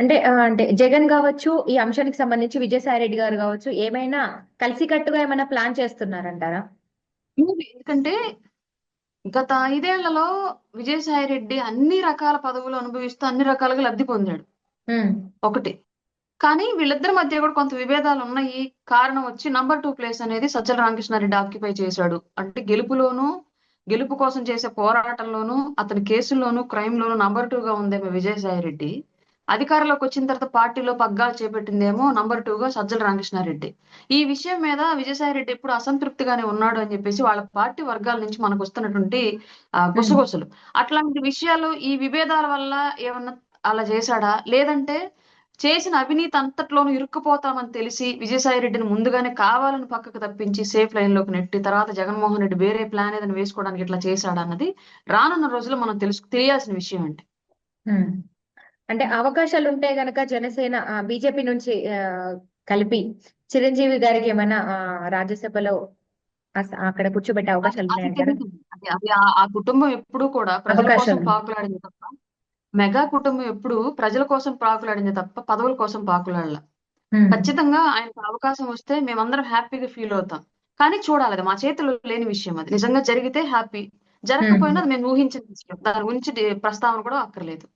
అంటే అంటే జగన్ కావచ్చు ఈ అంశానికి సంబంధించి విజయసాయి రెడ్డి గారు కావచ్చు ఏమైనా కలిసికట్టుగా ఏమైనా ప్లాన్ చేస్తున్నారంటారా. ఎందుకంటే గత ఐదేళ్ళలో విజయసాయి రెడ్డి అన్ని రకాల పదవులు అనుభవిస్తూ అన్ని రకాలుగా లబ్ధి పొందాడు. ఒకటి. కానీ వీళ్ళిద్దరి మధ్య కూడా కొంత విభేదాలు ఉన్నాయి. కారణం వచ్చి నంబర్ టూ ప్లేస్ అనేది సజ్జల రామకృష్ణారెడ్డి ఆక్యుపై చేశాడు. అంటే గెలుపులోను గెలుపు కోసం చేసే పోరాటంలోనూ అతని కేసుల్లోనూ క్రైమ్ లోను నంబర్ టూ గా ఉందేమో విజయసాయి రెడ్డి అధికారంలోకి వచ్చిన తర్వాత పార్టీలో పగ్గాలు చేపట్టిందేమో నంబర్ టూగా సజ్జల రామకృష్ణారెడ్డి. ఈ విషయం మీద విజయసాయి రెడ్డి ఎప్పుడు అసంతృప్తిగానే ఉన్నాడు అని చెప్పేసి వాళ్ళ పార్టీ వర్గాల నుంచి మనకు వస్తున్నటువంటి గుసగుసలు. అట్లాంటి విషయాలు ఈ విభేదాల వల్ల ఏమన్నా అలా చేశాడా? లేదంటే చేసిన అవినీతి అంతట్లోనూ ఇరుక్కుపోతామని తెలిసి విజయసాయి రెడ్డిని ముందుగానే కావాలని పక్కకు తప్పించి సేఫ్ లైన్లోకి నెట్టి తర్వాత జగన్మోహన్ రెడ్డి వేరే ప్లాన్ ఏదైనా వేసుకోవడానికి ఇట్లా చేశాడన్నది రానున్న రోజుల్లో మనం తెలుసు తెలియాల్సిన విషయం అంటే అంటే అవకాశాలు ఉంటే గనక జనసేన బీజేపీ నుంచి కలిపి చిరంజీవి గారికి ఏమైనా రాజ్యసభలో అక్కడ కూర్చోబెట్టే అవకాశాలు ఆ- కుటుంబం ఎప్పుడూ కూడా ప్రజల కోసం. పాకులాడింది తప్ప మెగా కుటుంబం ఎప్పుడు ప్రజల కోసం పాకులాడింది తప్ప పదవుల కోసం పాకులాడల. ఖచ్చితంగా ఆయనకు అవకాశం వస్తే మేమందరం హ్యాపీగా ఫీల్ అవుతాం. కానీ చూడాలి అది మా చేతిలో లేని విషయం అది. నిజంగా జరిగితే హ్యాపీ. జరగకపోయినా మేము ఊహించిన విషయం. దాని గురించి ప్రస్తావన కూడా అక్కర్లేదు.